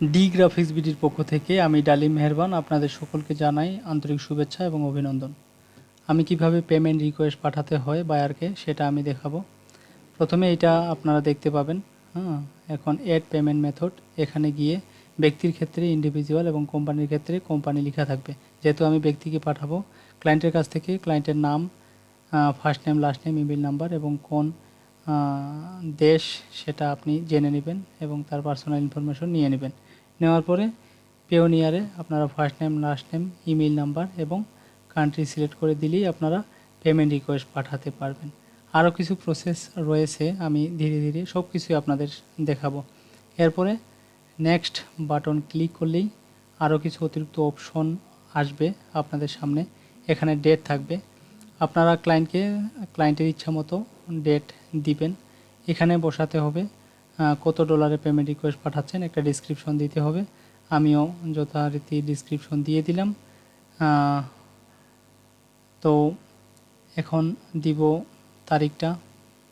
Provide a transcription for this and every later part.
D graphics বিডির পক্ষ থেকে আমি ডালিম মেহরবান আপনাদের সকলকে জানাই আন্তরিক শুভেচ্ছা এবং অভিনন্দন। আমি কীভাবে পেমেন্ট রিকোয়েস্ট পাঠাতে হয় বায়ারকে সেটা আমি দেখাবো। প্রথমে এটা আপনারা দেখতে পাবেন হ্যাঁ এখন এড পেমেন্ট মেথড এখানে গিয়ে ব্যক্তির ক্ষেত্রে ইন্ডিভিজুয়াল এবং কোম্পানির ক্ষেত্রে কোম্পানি লেখা থাকবে। যেহেতু আমি ব্যক্তিকে পাঠাবো ক্লায়েন্টের কাছ থেকে ক্লায়েন্টের নাম first name last name email number এবং কোন দেশ, সেটা আপনি জেনে নেবেন এবং তার পার্সোনাল ইনফরমেশন নিয়ে নেবেন। নেওয়ার পরে পেওনিয়ারে আপনারা first name last name email number এবং কান্ট্রি সিলেক্ট করে দিলেই আপনারা পেমেন্ট রিকোয়েস্ট পাঠাতে পারবেন। আরও কিছু প্রসেস রয়েছে, আমি ধীরে ধীরে সব কিছুই আপনাদের দেখাবো। এরপরে নেক্সট বাটন ক্লিক করলেই আরও কিছু অতিরিক্ত অপশন আসবে আপনাদের সামনে। এখানে ডেট থাকবে। আপনারা ক্লায়েন্টকে ক্লায়েন্টের ইচ্ছা মতো ডেট দিবেন। এখানে বসাতে হবে কত ডলারে পেমেন্ট রিকোয়েস্ট পাঠাচ্ছেন একটা ডিসক্রিপশন দিতে হবে। আমিও যথারীতি ডিসক্রিপশন দিয়ে দিলাম। তো এখন দিব তারিখটা।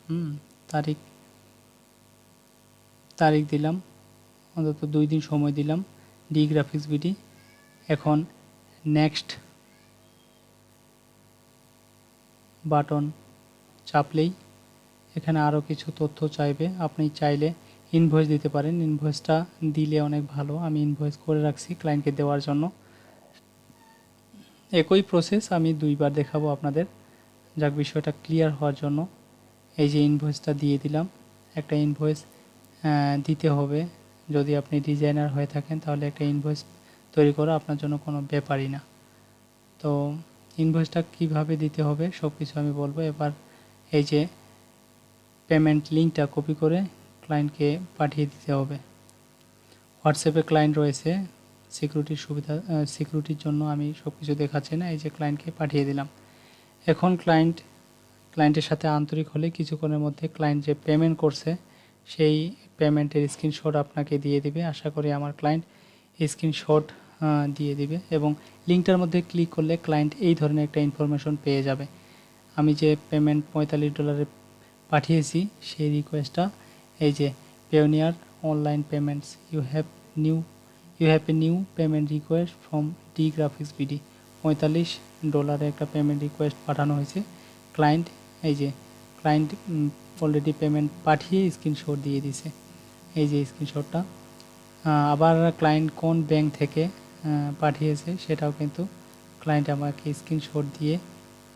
হুম, তারিখ তারিখ দিলাম। অন্তত দুই দিন সময় দিলাম। ডি গ্রাফিক্স বিডি এখন নেক্সট বাটন চাপলেই এখানে আরও কিছু তথ্য চাইবে। আপনি চাইলে ইনভয়েস দিতে পারেন। ইনভয়েসটা দিলে অনেক ভালো। আমি ইনভয়েস করে রাখছি ক্লায়েন্টকে দেওয়ার জন্য। একই প্রসেস আমি দুইবার দেখাবো আপনাদের। যাক, বিষয়টা ক্লিয়ার হওয়ার জন্য। এই যে ইনভয়েসটা দিয়ে দিলাম। একটা ইনভয়েস দিতে হবে। যদি আপনি ডিজাইনার হয়ে থাকেন, তাহলে একটা ইনভয়েস তৈরি করা আপনার জন্য কোনো ব্যাপারই না। তো ইনভয়েসটা কীভাবে দিতে হবে সব কিছু আমি বলব। এবার এই যে পেমেন্ট লিঙ্কটা কপি করে ক্লায়েন্টকে পাঠিয়ে দিতে হবে। হোয়াটসঅ্যাপে ক্লায়েন্ট রয়েছে। সিকিউরিটির সুবিধা সিকিউরিটির জন্য আমি সব কিছু দেখাচ্ছি না, এই যে ক্লায়েন্টকে পাঠিয়ে দিলাম। এখন ক্লায়েন্ট ক্লায়েন্টের সাথে আন্তরিক হলে কিছুক্ষণের মধ্যে ক্লায়েন্ট যে পেমেন্ট করছে, সেই পেমেন্টের স্ক্রিনশট আপনাকে দিয়ে দিবে। আশা করি আমার ক্লায়েন্ট স্ক্রিনশট দিয়ে দিবে এবং লিঙ্কটার মধ্যে ক্লিক করলে ক্লায়েন্ট এই ধরনের একটা ইনফরমেশন পেয়ে যাবে। আমি যে পেমেন্ট পঁয়তাল্লিশ ডলারে পাঠিয়েছি সেই রিকোয়েস্টটা এই যে Payoneer online payments you have new you have a new payment request from D graphics BD পঁয়তাল্লিশ ডলারে একটা পেমেন্ট রিকোয়েস্ট পাঠানো হয়েছে। ক্লায়েন্ট এই যে ক্লায়েন্ট অলরেডি পেমেন্ট পাঠিয়ে স্ক্রিনশট দিয়ে দিছে এই যে স্ক্রিনশটটা আবার ক্লায়েন্ট কোন ব্যাংক থেকে পাঠিয়েছে সেটাও কিন্তু ক্লায়েন্ট আমাকে স্ক্রিনশট দিয়ে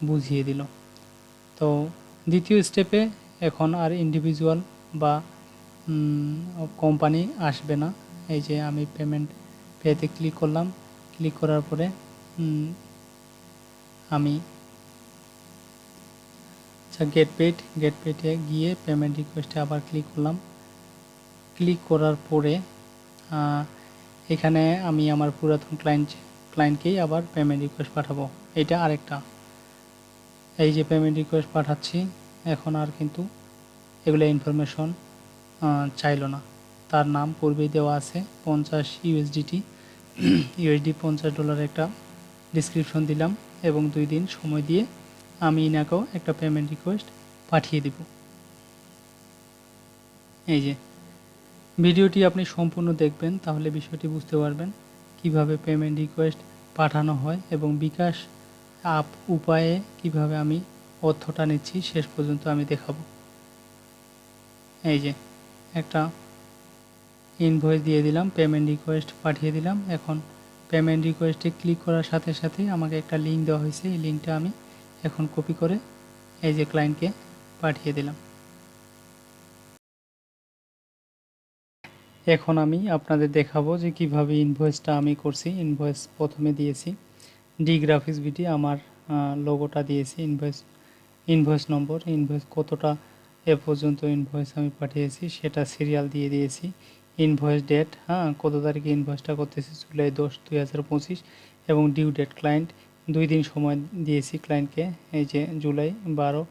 বুঝিয়ে দিল। তো দ্বিতীয় স্টেপে এখন আর ইন্ডিভিজুয়াল বা কোম্পানি আসবে না। এই যে আমি পেমেন্ট পেতে ক্লিক করলাম। ক্লিক করার পরে আমি আচ্ছা গেট পেড গেট পেডে গিয়ে পেমেন্ট রিকোয়েস্টে আবার ক্লিক করলাম। ক্লিক করার পরে এখানে আমি আমার পুরাতন ক্লায়েন্ট ক্লায়েন্টকেই আবার পেমেন্ট রিকোয়েস্ট পাঠাবো। এটা আরেকটা। এই যে পেমেন্ট রিকোয়েস্ট পাঠাচ্ছি এখন আর কিন্তু এগুলো ইনফরমেশন চাইলো না। তার নাম পূর্বেই দেওয়া আছে, পঞ্চাশ ইউএসডিটি ইউএসডি পঞ্চাশ ডলার একটা ডিসক্রিপশন দিলাম এবং দুই দিন সময় দিয়ে আমি ইনাকেও একটা পেমেন্ট রিকোয়েস্ট পাঠিয়ে দিব। এই যে, ভিডিওটি আপনি সম্পূর্ণ দেখবেন, তাহলে বিষয়টি বুঝতে পারবেন কীভাবে পেমেন্ট রিকোয়েস্ট পাঠানো হয় এবং বিকাশ আপ উপায়ে কীভাবে আমি অর্থটা নিচ্ছি, শেষ পর্যন্ত আমি দেখাবো। এই যে, একটা ইনভয়েস দিয়ে দিলাম পেমেন্ট রিকোয়েস্ট পাঠিয়ে দিলাম। এখন পেমেন্ট রিকোয়েস্টে ক্লিক করার সাথে সাথেই আমাকে একটা লিঙ্ক দেওয়া হয়েছে। এই লিঙ্কটা আমি এখন কপি করে এই যে ক্লায়েন্টকে পাঠিয়ে দিলাম। এখন আমি আপনাদের দেখাবো যে কীভাবে ইনভয়েসটা আমি করছি। ইনভয়েস প্রথমে দিয়েছি ডি গ্রাফিক্স বিটি আমার লোগোটা দিয়েছি। ইনভয়েস ইনভয়েস নম্বর ইনভয়েস কতটা এ পর্যন্ত ইনভয়েস আমি পাঠিয়েছি, সেটা সিরিয়াল দিয়ে দিয়েছি। ইনভয়েস ডেট হ্যাঁ কত তারিখে ইনভয়েসটা করতেছি? জুলাই দশ, দুই হাজার পঁচিশ এবং ডিউ ডেট ক্লায়েন্ট দুই দিন সময় দিয়েছি ক্লায়েন্টকে এই যে জুলাই বারো,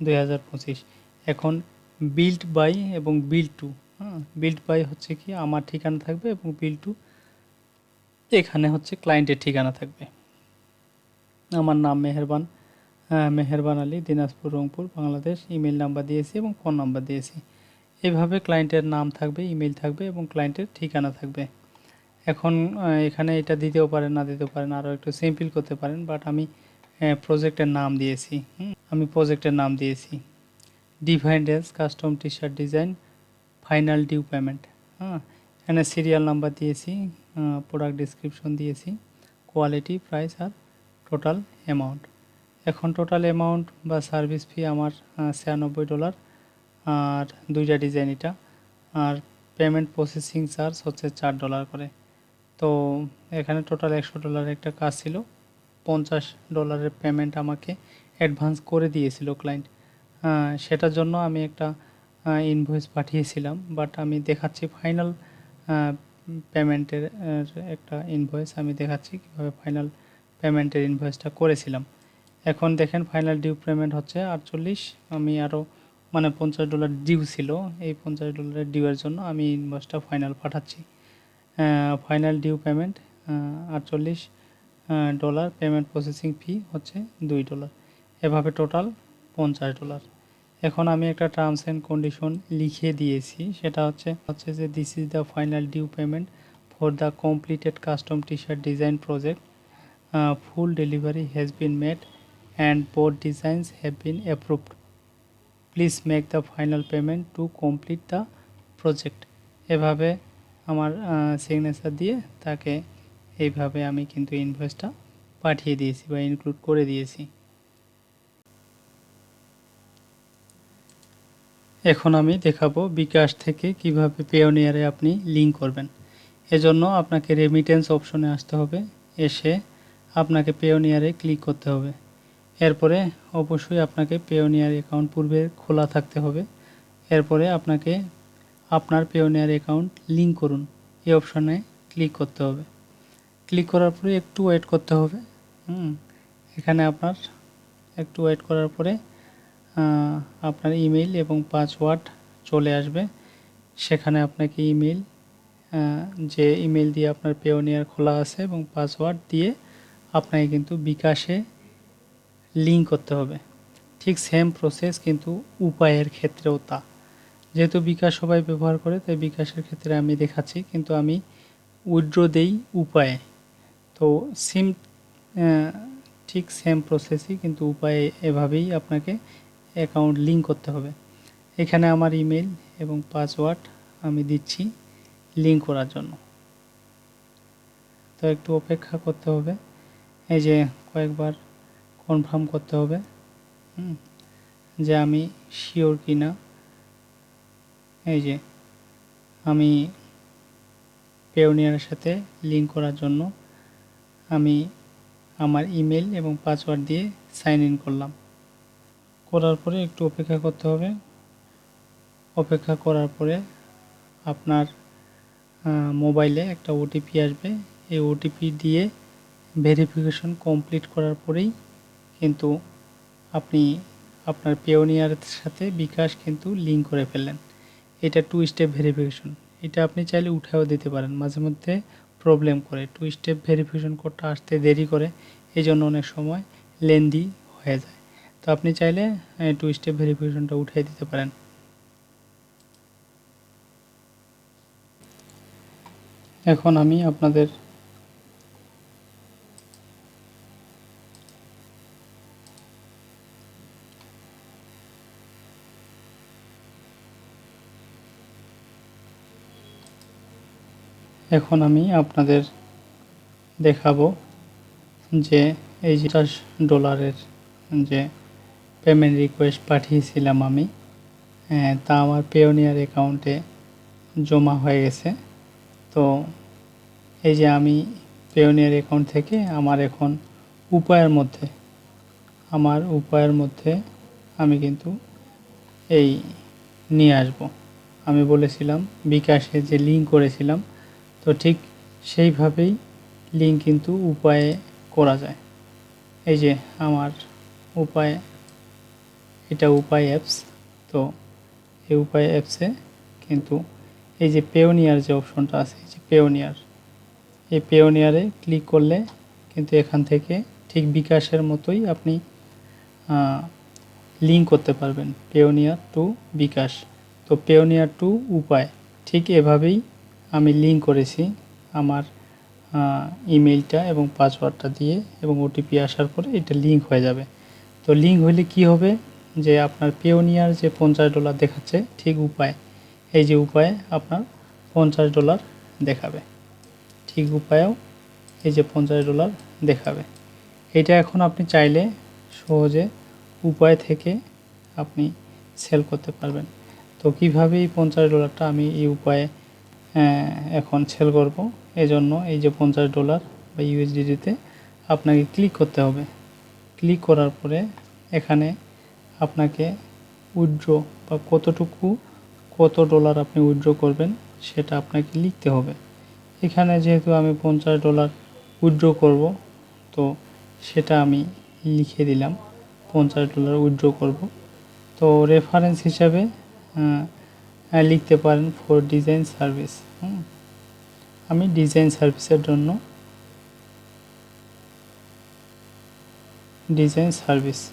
দুই হাজার পঁচিশ। এখন বিল্ড বাই এবং বিল টু হ্যাঁ বিল্ড বাই হচ্ছে কি আমার ঠিকানা থাকবে এবং বিল টু এখানে হচ্ছে ক্লায়েন্টের ঠিকানা থাকবে। আমার নাম মেহেরবান। মেহেরবান আলী, দিনাজপুর, রংপুর, বাংলাদেশ ইমেল নাম্বার দিয়েছি এবং ফোন নাম্বার দিয়েছি। এভাবে ক্লায়েন্টের নাম থাকবে ইমেল থাকবে এবং ক্লায়েন্টের ঠিকানা থাকবে। এখন এখানে এটা দিতেও পারেন, না দিতেও পারেন, আরও একটু সিম্পল করতে পারেন বাট আমি প্রজেক্টের নাম দিয়েছি। আমি প্রজেক্টের নাম দিয়েছি। ডিভাইন্ড S custom T shirt design final due payment হ্যাঁ এখানে সিরিয়াল নাম্বার দিয়েছি প্রোডাক্ট ডিসক্রিপশন দিয়েছি কোয়ালিটি প্রাইস আর টোটাল অ্যামাউন্ট এখন টোটাল অ্যামাউন্ট বা সার্ভিস ফি আমার ছিয়ানব্বই ডলার আর দুইটা ডিজাইন এটা। আর পেমেন্ট প্রসেসিং চার্জ হচ্ছে চার ডলার করে। তো এখানে টোটাল একশো ডলারের একটা কাজ ছিল। পঞ্চাশ ডলারের পেমেন্ট আমাকে অ্যাডভান্স করে দিয়েছিল ক্লায়েন্ট সেটার জন্য আমি একটা ইনভয়েস পাঠিয়েছিলাম। বাট আমি দেখাচ্ছি ফাইনাল পেমেন্টের একটা ইনভয়েস আমি দেখাচ্ছি কীভাবে ফাইনাল পেমেন্টের ইনভয়েসটা করেছিলাম। এখন দেখেন ফাইনাল ডিউ পেমেন্ট হচ্ছে আটচল্লিশ। আমি আরও মানে পঞ্চাশ ডলার ডিউ ছিল। এই পঞ্চাশ ডলারের ডিউয়ের জন্য আমি ইনভয়েসটা ফাইনাল পাঠাচ্ছি। ফাইনাল ডিউ পেমেন্ট আটচল্লিশ ডলার পেমেন্ট প্রসেসিং ফি হচ্ছে দুই ডলার এভাবে টোটাল পঞ্চাশ ডলার এখন আমি একটা টার্মস অ্যান্ড কন্ডিশন লিখে দিয়েছি। সেটা হচ্ছে হচ্ছে যে this is the final due payment for the completed custom T shirt design project full delivery has been made and both designs have been approved please make the final payment to complete the project এভাবে আমার signature দিয়ে তাকে এইভাবে আমি কিন্তু ইনভয়েসটা পাঠিয়ে দিয়েছি বা ইনক্লুড করে দিয়েছি। এখন আমি দেখাবো বিকাশ থেকে কীভাবে পেওনিয়ারে আপনি লিঙ্ক করবেন। এজন্য আপনাকে রেমিটেন্স অপশনে আসতে হবে। এসে আপনাকে পেওনিয়ারে ক্লিক করতে হবে। এরপরে অবশ্যই আপনাকে পেওনিয়ার অ্যাকাউন্ট পূর্বে খোলা থাকতে হবে। এরপরে আপনাকে আপনার পেওনিয়ার অ্যাকাউন্ট লিঙ্ক করুন। এই অপশানে ক্লিক করতে হবে। ক্লিক করার পরে একটু ওয়েট করতে হবে। হুম, এখানে আপনার একটু ওয়েট করার পরে আপনার ইমেল এবং পাসওয়ার্ড চলে আসবে। সেখানে আপনাকে ইমেল যে ইমেল দিয়ে আপনার পেওনিয়ার খোলা আছে এবং পাসওয়ার্ড দিয়ে আপনাকে কিন্তু বিকাশে লিঙ্ক করতে হবে। ঠিক সেম প্রসেস কিন্তু উপায়ের ক্ষেত্রেও তা। যেহেতু বিকাশ সবাই ব্যবহার করে, তাই বিকাশের ক্ষেত্রে আমি দেখাচ্ছি, কিন্তু আমি উইড্রো দেই উপায়ে। তো সিম ঠিক সেম প্রসেসই কিন্তু উপায়ে এভাবেই আপনাকে অ্যাকাউন্ট লিঙ্ক করতে হবে। এখানে আমার ইমেল এবং পাসওয়ার্ড আমি দিচ্ছি লিঙ্ক করার জন্য। তো একটু অপেক্ষা করতে হবে। এই যে কয়েকবার কনফার্ম করতে হবে হুম, যে আমি শিওর কি না এই যে আমি পেওনিয়ারের সাথে লিঙ্ক করার জন্য আমি আমার ইমেল এবং পাসওয়ার্ড দিয়ে সাইন ইন করলাম। করার পরে একটু অপেক্ষা করতে হবে। অপেক্ষা করার পরে আপনার মোবাইলে একটা ওটিপি আসবে। এই ওটিপি দিয়ে ভেরিফিকেশন কমপ্লিট করার পরেই কিন্তু আপনি আপনার পেওনিয়ারের সাথে বিকাশ কিন্তু লিঙ্ক করে ফেললেন। এটা টু স্টেপ ভেরিফিকেশন এটা আপনি চাইলে উঠাও দিতে পারেন, মাঝে মধ্যে প্রবলেম করে। টু স্টেপ ভেরিফিকেশন কোডটা আসতে দেরি করে এই জন্য অনেক সময় লেন্দি হয়ে যায়। তো আপনি চাইলে টু স্টেপ ভেরিফিকেশনটা উঠিয়ে দিতে পারেন। এখন আমি আপনাদের এখন আমি আপনাদের দেখাবো যে এই যে পঞ্চাশ ডলারের যে পেমেন্ট রিকোয়েস্ট পাঠিয়েছিলাম আমি হ্যাঁ, তা আমার পেওনিয়ার অ্যাকাউন্টে জমা হয়ে গেছে। তো এই যে আমি পেওনিয়ার অ্যাকাউন্ট থেকে আমার এখন উপায়ের মধ্যে আমার উপায়ের মধ্যে আমি কিন্তু এই নিয়ে আসব। আমি বলেছিলাম বিকাশে যে লিঙ্ক করেছিলাম তো ঠিক সেইভাবেই লিঙ্ক কিন্তু উপায়ে করা যায়। এই যে আমার উপায়, এটা উপায় অ্যাপস তো এই উপায় অ্যাপসে কিন্তু এই যে পেওনিয়ার যে অপশনটা আছে, এই যে পেওনিয়ার এই পেওনিয়ারে ক্লিক করলে কিন্তু এখান থেকে ঠিক বিকাশের মতোই আপনি লিঙ্ক করতে পারবেন। Payoneer to bKash. তো পেওনিয়ার টু উপায়, ঠিক এভাবেই আমি লিঙ্ক করেছি আমার ইমেলটা এবং পাসওয়ার্ডটা দিয়ে এবং ওটিপি আসার পরে এটা লিঙ্ক হয়ে যাবে। তো লিঙ্ক হলে কি হবে? যে আপনার পেওনিয়ার যে পঞ্চাশ ডলার দেখাচ্ছে, ঠিক উপায়। এই যে উপায়ে আপনার পঞ্চাশ ডলার দেখাবে। ঠিক উপায়েও এই যে পঞ্চাশ ডলার দেখাবে। এটা এখন আপনি চাইলে সহজে উপায় থেকে আপনি সেল করতে পারবেন। তো কীভাবে এই পঞ্চাশ ডলারটা আমি এই উপায়ে এখন সেল করব। এজন্য এই যে পঞ্চাশ ডলার বা ইউএসডিতে আপনাকে ক্লিক করতে হবে। ক্লিক করার পরে এখানে আপনাকে উইথড্র বা কতটুকু কত ডলার আপনি উইথড্র করবেন সেটা আপনাকে লিখতে হবে। এখানে যেহেতু আমি পঞ্চাশ ডলার উইথড্র করব, তো সেটা আমি লিখে দিলাম। পঞ্চাশ ডলার উইথড্র করব। তো রেফারেন্স হিসাবে লিখতে পারেন ফর ডিজাইন সার্ভিস আমি ডিজাইন সার্ভিসের জন্য ডিজাইন সার্ভিস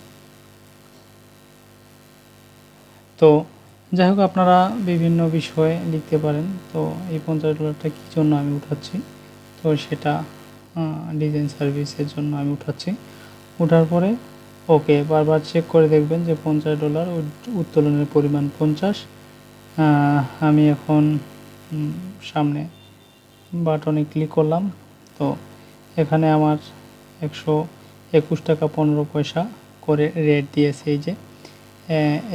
তো যাই হোক, আপনারা বিভিন্ন বিষয়ে লিখতে পারেন। তো এই পঞ্চাশ ডলারটা কী জন্য আমি উঠাচ্ছি? তো সেটা ডিজাইন সার্ভিসের জন্য আমি উঠাচ্ছি। ওঠার পরে ওকে বারবার চেক করে দেখবেন যে পঞ্চাশ ডলার উত- উত্তোলনের পরিমাণ পঞ্চাশ। আমি এখন সামনে বাটনে ক্লিক করলাম। তো এখানে আমার একশো একুশ টাকা পনেরো পয়সা করে রেট দিয়েছে এই যে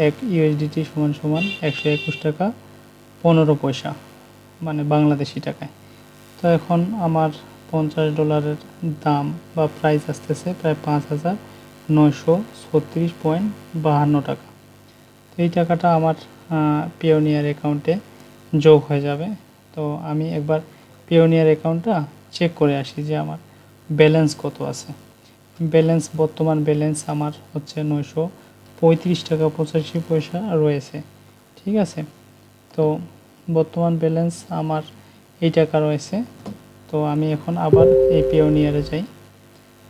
এক ইউএসডিটি সমান সমান একশো একুশ টাকা পনেরো পয়সা মানে বাংলাদেশি টাকায়। তো এখন আমার পঞ্চাশ ডলারের দাম বা প্রাইস আসতেছে প্রায় পাঁচ হাজার নয়শো ছত্রিশ পয়েন্ট বাহান্ন টাকা। তো এই টাকাটা আমার পিওনিয়ার অ্যাকাউন্টে যোগ হয়ে যাবে। তো আমি একবার পিওনিয়ার অ্যাকাউন্টটা চেক করে আসি যে আমার ব্যালেন্স কত আছে। ব্যালেন্স বর্তমান ব্যালেন্স আমার হচ্ছে নয়শো পঁয়ত্রিশ টাকা পঁচাশি পয়সা রয়েছে। ঠিক আছে? তো বর্তমান ব্যালেন্স আমার এই টাকা রয়েছে। তো আমি এখন আবার এই পিওনিয়ারে যাই।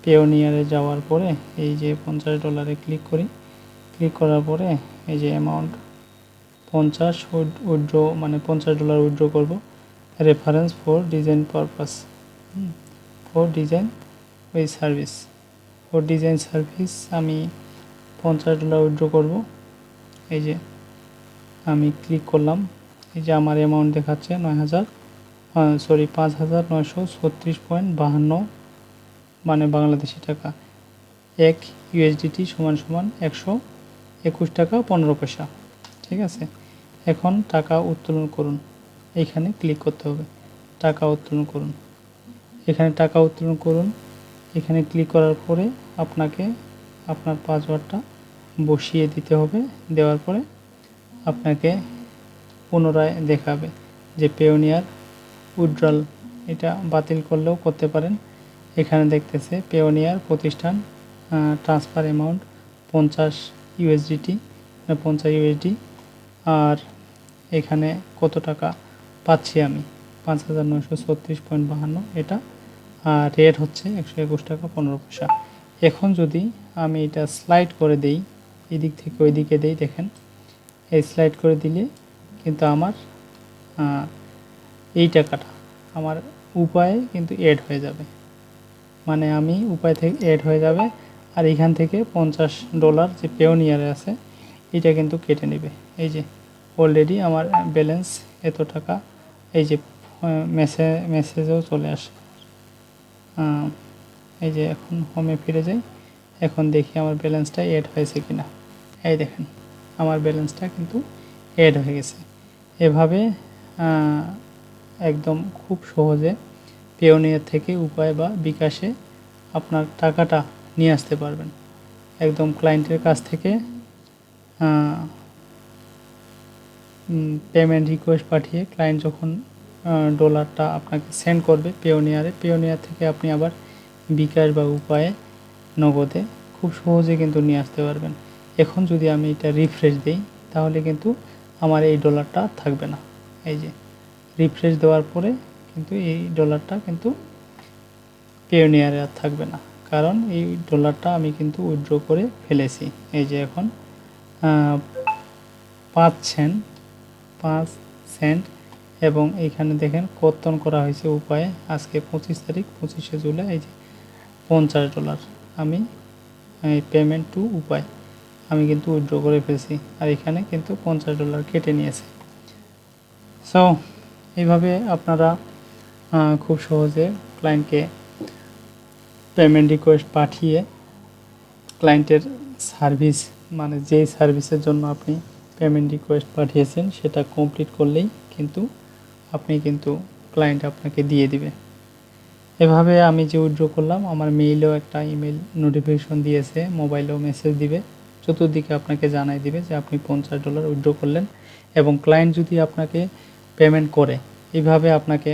পিওনিয়ারে যাওয়ার পরে এই যে পঞ্চাশ ডলারে ক্লিক করি। ক্লিক করার পরে এই যে অ্যামাউন্ট পঞ্চাশ উইড্রো মানে পঞ্চাশ ডলার উইড্রো করব। Reference for design purpose for design ওই সার্ভিস ফর ডিজাইন সার্ভিস আমি পঞ্চাশ ডলার উইড্রো করব। এই যে আমি ক্লিক করলাম। এই যে আমার অ্যামাউন্ট দেখাচ্ছে নয় হাজার সরি পাঁচ হাজার নয়শো ছত্রিশ পয়েন্ট বাহান্ন মানে বাংলাদেশি টাকা। এক ইউএসডিটি সমান সমান একশো একুশ টাকা পনেরো পয়সা। ঠিক আছে? এখন টাকা উত্তোলন করুন। এখানে ক্লিক করতে হবে। টাকা উত্তোলন করুন। এখানে টাকা উত্তোলন করুন। এখানে ক্লিক করার পরে আপনাকে আপনার পাসওয়ার্ডটা বসিয়ে দিতে হবে। দেওয়ার পরে আপনাকে পুনরায় দেখাবে যে পেওনিয়ার উইড্রল এটা বাতিল করলেও করতে পারেন। এখানে দেখতেছে পেওনিয়ার প্রতিষ্ঠান ট্রান্সফার অ্যামাউন্ট পঞ্চাশ ইউএসডিটি পঞ্চাশ ইউএসডি আর এখানে কত টাকা পাচ্ছি আমি? পাঁচ হাজার নয়শো ছত্রিশ পয়েন্ট বাহান্ন, এটা। আর রেট হচ্ছে একশো একুশ টাকা পনেরো পয়সা। এখন যদি আমি এটা স্লাইড করে দেই, এদিক থেকে ওই দিকে দেই, দেখেন। এই স্লাইড করে দিলে কিন্তু আমার এই টাকাটা আমার উপায়ে কিন্তু এড হয়ে যাবে। মানে আমি উপায় থেকে এড হয়ে যাবে, আর এখান থেকে পঞ্চাশ ডলার যে পেওনিয়ারে আছে, এটা কিন্তু কেটে নেবে। এই যে অলরেডি আমার ব্যালেন্স এত টাকা, এই যে মেসে মেসেজও চলে আসে। এই যে এখন হোমে ফিরে যাই, এখন দেখি আমার ব্যালেন্সটা এড হয়েছে কিনা। এই দেখেন, আমার ব্যালেন্সটা কিন্তু এড হয়ে গেছে। এভাবে একদম খুব সহজে পেওনিয়ার থেকে উপায় বা বিকাশে আপনার টাকাটা নিয়ে আসতে পারবেন। একদম ক্লায়েন্টের কাছ থেকে পেমেন্ট রিকোয়েস্ট পাঠিয়ে ক্লায়েন্ট যখন ডলারটা আপনাকে সেন্ড করবে পেওনিয়ারে পেওনিয়ার থেকে আপনি আবার বিকাশ বা উপায়ে নগদে খুব সহজে কিন্তু নিয়ে আসতে পারবেন। এখন যদি আমি এটা রিফ্রেশ দিই তাহলে কিন্তু আমার এই ডলারটা থাকবে না। এই যে রিফ্রেশ দেওয়ার পরে কিন্তু এই ডলারটা কিন্তু পেওনিয়ারে আর থাকবে না। কারণ এই ডলারটা আমি কিন্তু উইথড্র করে ফেলেছি। এই যে এখন আহ, পাঁচ সেন্ট এবং এইখানে দেখেন কর্তন করা হয়েছে উপায়ে। আজকে পঁচিশ তারিখ, পঁচিশে জুলাই, এই যে পঞ্চাশ ডলার। আমি পেমেন্ট টু উপায়। আমি কিন্তু উইথড্র করে ফেলছি। আর এখানে কিন্তু পঞ্চাশ ডলার কেটে নিয়েছে। সো এইভাবে আপনারা খুব সহজে ক্লায়েন্টকে পেমেন্ট রিকোয়েস্ট পাঠিয়ে ক্লায়েন্টের সার্ভিস মানে যেই সার্ভিসের জন্য আপনি পেমেন্ট রিকোয়েস্ট পাঠিয়েছেন, সেটা কমপ্লিট করলেই কিন্তু আপনি কিন্তু ক্লায়েন্ট আপনাকে দিয়ে দিবে। এভাবে আমি যে উইথড্র করলাম, আমার মেইলেও একটা ইমেল নোটিফিকেশন দিয়েছে মোবাইলেও মেসেজ দিবে, চতুর্দিকে আপনাকে জানাই দিবে যে আপনি পঞ্চাশ ডলার উইথড্র করলেন এবং ক্লায়েন্ট যদি আপনাকে পেমেন্ট করে এইভাবে আপনাকে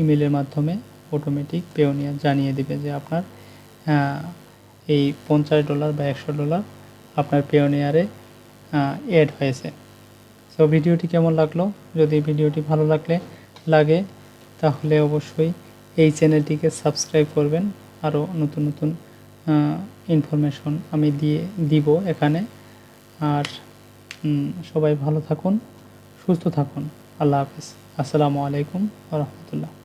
ইমেলের মাধ্যমে অটোমেটিক পেওনিয়া জানিয়ে দিবে যে আপনার এই পঞ্চাশ ডলার বা একশো ডলার আপনার পেওনিয়ারে অ্যাড হয়েছে। সো ভিডিওটি কেমন লাগল? যদি ভিডিওটি ভালো লাগলে, লাগে, তাহলে অবশ্যই এই চ্যানেলটিকে সাবস্ক্রাইব করবেন। আরও নতুন নতুন ইনফরমেশন আমি দিয়ে দিব এখানে। আর সবাই ভালো থাকুন, সুস্থ থাকুন। আল্লাহ হাফিজ। আসসালামু আলাইকুম রহমতুল্লাহ।